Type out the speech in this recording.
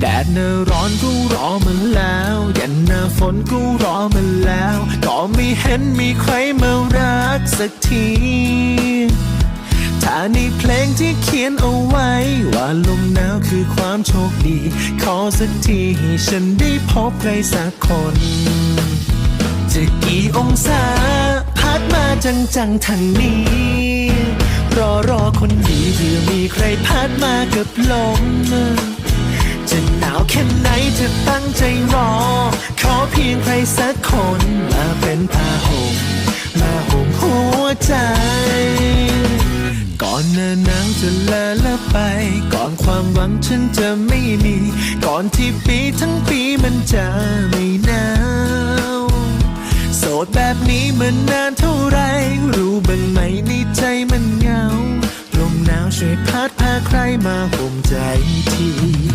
แดดหน้าร้อนก็รอมาแล้วย็นหน้าฝนก็รอมาแล้ว ก็ไม่เห็นมีใครมารักสักทีถ้าในเพลงที่เขียนเอาไว้ ว่าลมหนาวคือความโชคดี ขอสักทีให้ฉันได้พบใครสักคน จะกี่องศา พัดมาจังจังๆทางนี้ รอรอคนดีเพื่อมีใครพัดมากับลม จะหนาวแค่ไหนจะตั้งใจรอ ขอเพียงใครสักคนมาเป็นผ้าห่มมาห่มหัวใจ ก่อนหน้าหนาวจะลาละไป ก่อนความหวังฉันจะไม่มี ก่อนที่ปีทั้งปีมันจะไม่หนาวโสดแบบนี้มันนานเท่าไร รู้บ้างไหมในใจมันเหงาลมหนาวช่วยพัดพาใครมาห่มใจที